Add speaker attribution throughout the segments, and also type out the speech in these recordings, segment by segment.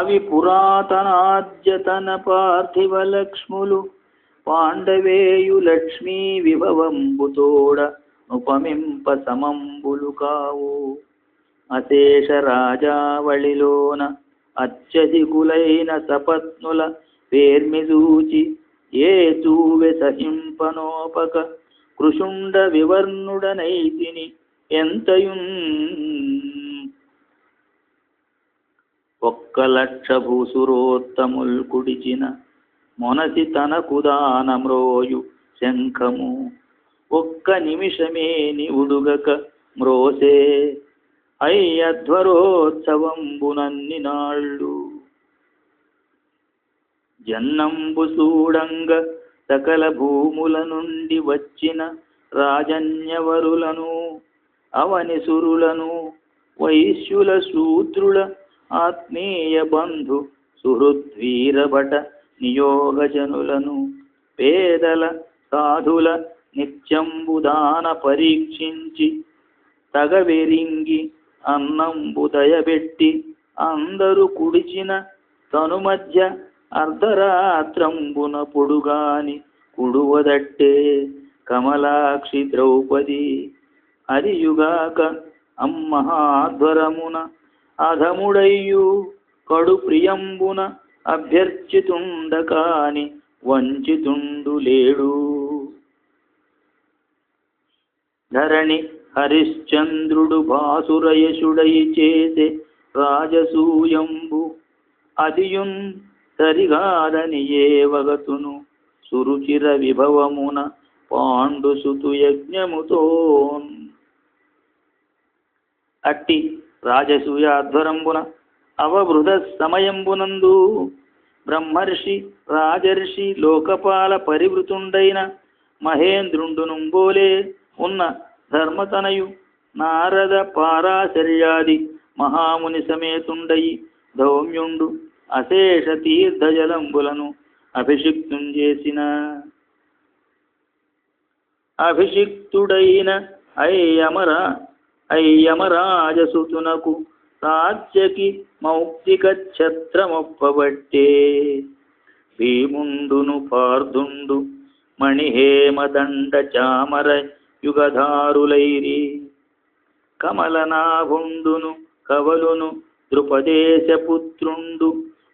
Speaker 1: అవి పురాతనాద్యతన పార్థివ లక్ష్ములు పాండవేయు లక్ష్మీ విభవంబుతోడ ఉపమింప సమంబులు కావు. అశేష రాజావళిలోన అత్యధికులైన సపత్నుల పేర్మిదూచి ఏ చూవె సహింపనోపక. కృషుండ వివర్ణుడనైతిని ఎంతయున్ ఒక్క లక్ష భూసురోత్తముల్ కుడిచిన మొనసి తనకు దానమ్రోయు శంఖము. ఒక్క నిమిషమే నివుడుగక మ్రోసే. అయ్యధ్వరోత్సవంబునన్ని నాళ్ళు. జన్నంబు సూడంగ సకల భూముల నుండి వచ్చిన రాజన్యవరులను అవనిసురులను వైశ్యుల శూద్రుల ఆత్మీయ బంధు సుహృద్వీరభట నియోగజనులను పేదల సాధుల నిత్యంబుదాన పరీక్షించి తగవెరింగి అన్నంబు దయబెట్టి అందరు కుడిచిన తను మధ్య అర్ధరాత్రంబున పొడుగాని కుడువదట్టే కమలాక్షి ద్రౌపది. హరియుగాక అమ్మహాధ్వరమున అధముడయ్యు కడు ప్రియంబున అభ్యర్చితుండకాని వంచితుండు లేడు ధరణి హరిశ్చంద్రుడు భాసురయశుడై చేసే రాజసూయంబు అదియున్ సరిగాదని ఏ వగతును సురుచిర విభవమున పాండుసుతు యజ్ఞముతో అట్టి రాజసూయాధ్వరంబున అవబృధ సమయంబునందు బ్రహ్మర్షి రాజర్షి లోకపాల పరివృతుండైన మహేంద్రుండునుంబోలే ఉన్న ధర్మతనయు నారద పారాశర్యాది మహాముని సమేతుండయి ధౌమ్యుండు అశేష తీర్థజలంబులను అభిషిక్తం చేసిన. అభిషిక్తుడైన అయ్యమర అయ్యమరాజసుతునకు రాజ్యకి మౌక్తిక ఛత్రమొప్పబట్టే. భీముండును పార్థుండు మణిహేమదండ చామర యుగధారులైరి. కమలనాభుండును కవలును ద్రుపదేశపుత్రుండు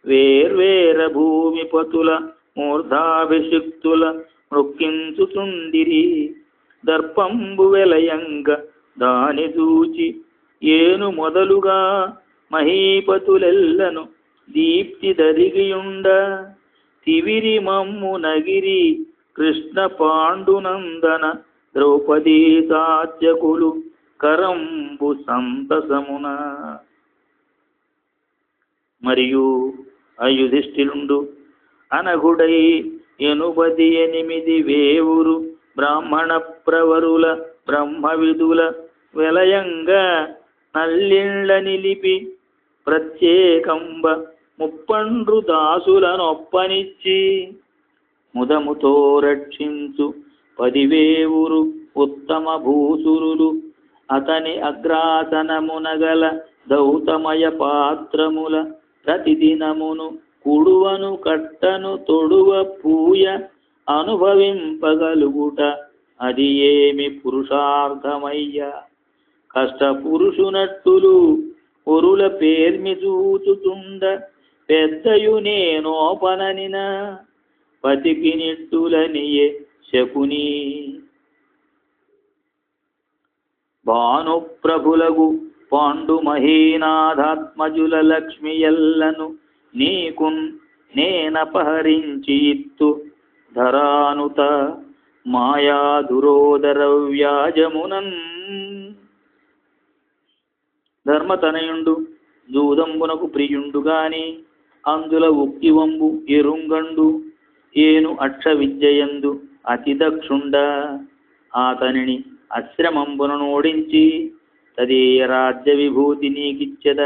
Speaker 1: వేర్వేర భూమిపతుల మూర్ధాభిషిక్తుల మృక్కించుతుండిరి దర్పంబు వెలయంగ దాని చూచి ఏను మొదలుగా మహీపతులెల్లను దీప్తి దరిగియుండ. తివిరి మమ్ము నగిరి కృష్ణ పాండునందన ద్రౌపదీ సాధ్యకులు కరంబు సంతసమున. మరియు అయుధిష్ఠిరుండు అనగుడై ఎనుపది ఎనిమిది వేవురు బ్రాహ్మణ ప్రవరుల బ్రహ్మవిధుల వెలయంగా నల్లిండ్ల నిలిపి ప్రత్యేకంబ ముప్పండ్రు దాసుల నొప్పనిచ్చి ముదముతో రక్షించు పదివేవురు ఉత్తమ భూసురులు. అతని అగ్రాసనమునగల దౌతమయ పాత్రముల ప్రతిదినమును కుడువను కట్టను తొడువ పూయ అనుభవింపగలుగుట. అది ఏమి పురుషార్థమయ్యా? కష్ట పురుషునట్టులు ఒరుల పేర్మి చూచుతుండ పెద్దయు నేనోపననిన పతికి నిట్టులనియే శకుని. భానుప్రభులగు పాండు మహీనాథాత్మజుల లక్ష్మి ఎల్లను నీకున్ నేనపహరించి ఇత్తు ధరానుత మాయా దురోదర వ్యాజమునన్ ధర్మతనయుండు జూదంబునకు ప్రియుండు గాని అందుల ఉక్తివంబు ఎరుంగండు ఏను అక్ష విద్యయందు అతి దక్షుండ ఆతనిని అశ్రమంబునను ఓడించి తదేయ రాజ్య విభూతి నీకిచ్చద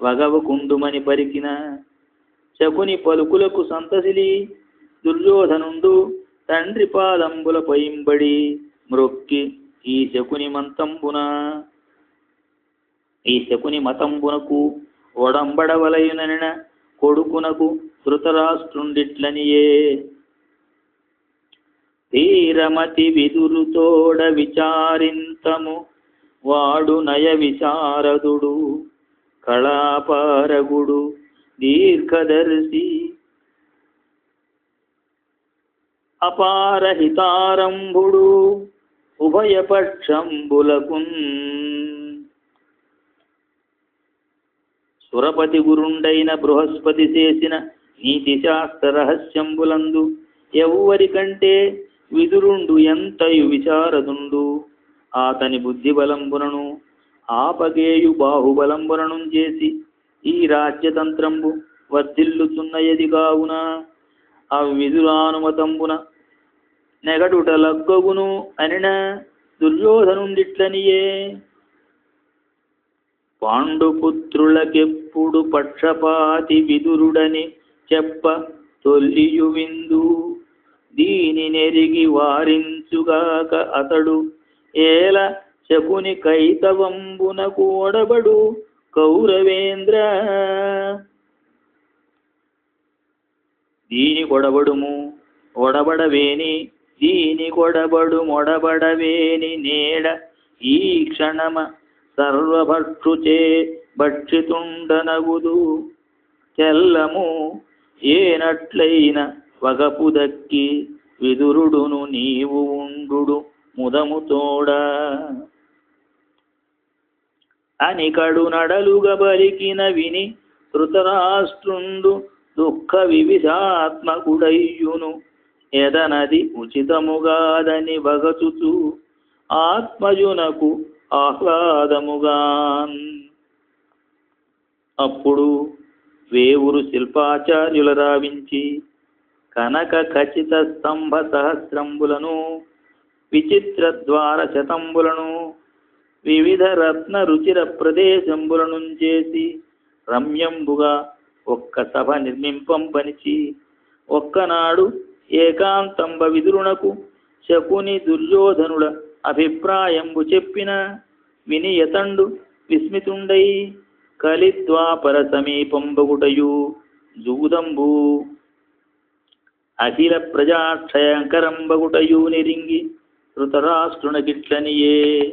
Speaker 1: వగవకుండుమని పరికిన. శకుని పలుకులకు సంతసిలి దుర్యోధనుండు తండ్రి పాదంబుల పైంబడి మ్రొక్కి ఈ శకుని మంతంబున. ఈ శకుని మతంబునకు ఒడంబడవలయునన కొడుకునకు ధృతరాష్ట్రుండిట్లనియే ధీరమతి విదురుతోడ విచారింతము వాడు నయ విశారదుడు కళాపారగుడు దీర్ఘదర్శి. అపారహితారంభుడు ఉభయపక్షంబులకున్ సురపతి గురుండైన బృహస్పతి చేసిన నీతి శాస్త్ర రహస్యంబులందు ఎవ్వరి కంటే విదురుండు ఎంతయు విచారదుండు? ఆతని బుద్ధి బలంబునను ఆపగేయు బాహుబలంబునను చేసి ఈ రాజ్యతంత్రంబు వర్ధిల్లుతున్నయది కావున ఆ విదురానుమతంబున నెగడుట లగ్గగును అనిన దుర్యోధనుండిట్లనియే. పాండుపుత్రులకెప్పుడు పక్షపాతి విదురుడని చెప్ప తొల్లియు విందు దీని నెరిగి వారించుగాక అతడు ఏల శకుని కైతవంబున కూడబడు కౌరవేంద్ర. దీని కొడబడుము ఒడబడవేని దీని కొడబడు మొడబడవేని నేడ ఈ క్షణమ సర్వభక్షుచే భక్షితుండనగుదు. తెల్లము ఏనట్లైన వగపు దక్కి విదురుడును నీవు ఉండు ముదముతోడా అనికడు నడలుగా బలికిన విని ధృతరాష్ట్రుండు దుఃఖ వివిధాత్మకుడయ్యును. ఎదనది ఉచితముగాదని వగచుచు ఆత్మజునకు ఆహ్లాదముగాన్. అప్పుడు వేవురు శిల్పాచార్యుల రావించి కనక ఖచ్చిత స్తంభ సహస్రంబులను విచిత్ర ద్వార శతంబులను వివిధ రత్న రుచిర ప్రదేశంబులను చేసి రమ్యంబుగా ఒక్క సభ నిర్మింపం పనిచి ఒక్కనాడు ఏకాంతంబ విదురునకు శకుని దుర్యోధనుల అభిప్రాయంబు చెప్పిన విని యతండు విస్మితుండై కలిద్వాపర సమీపంబగుటయు జూదంబు. అఖిల ప్రజాక్షయంకరంబగుటయు నిరింగి ధృతరాష్ట్రునగిట్లనియే